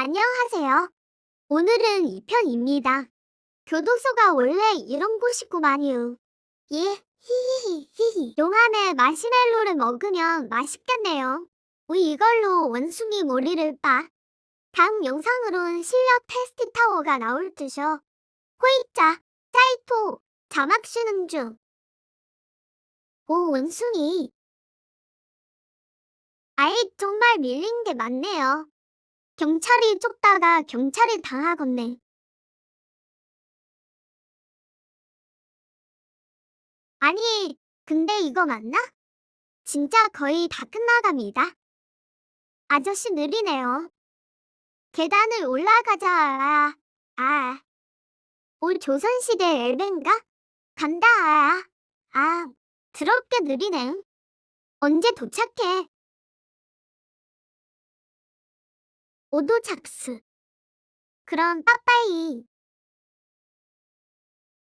안녕하세요. 오늘은 2편입니다. 교도소가 원래 이런 곳이구만요. 예, 히히히히. 용암에 마시멜로를 먹으면 맛있겠네요. 우리 이걸로 원숭이 머리를 빠. 다음 영상으론 실력 테스트 타워가 나올 듯요. 호이자, 사이토, 자막 쉬는 중. 오, 원숭이. 아이, 정말 밀린 게 많네요. 경찰이 쫓다가 경찰이 당하겠네. 아니, 근데 이거 맞나? 진짜 거의 다 끝나갑니다. 아저씨 느리네요. 계단을 올라가자. 아, 아. 올 조선시대 엘벤가? 간다. 아, 아, 더럽게 느리네. 언제 도착해? 오도 작스. 그럼 빠빠이.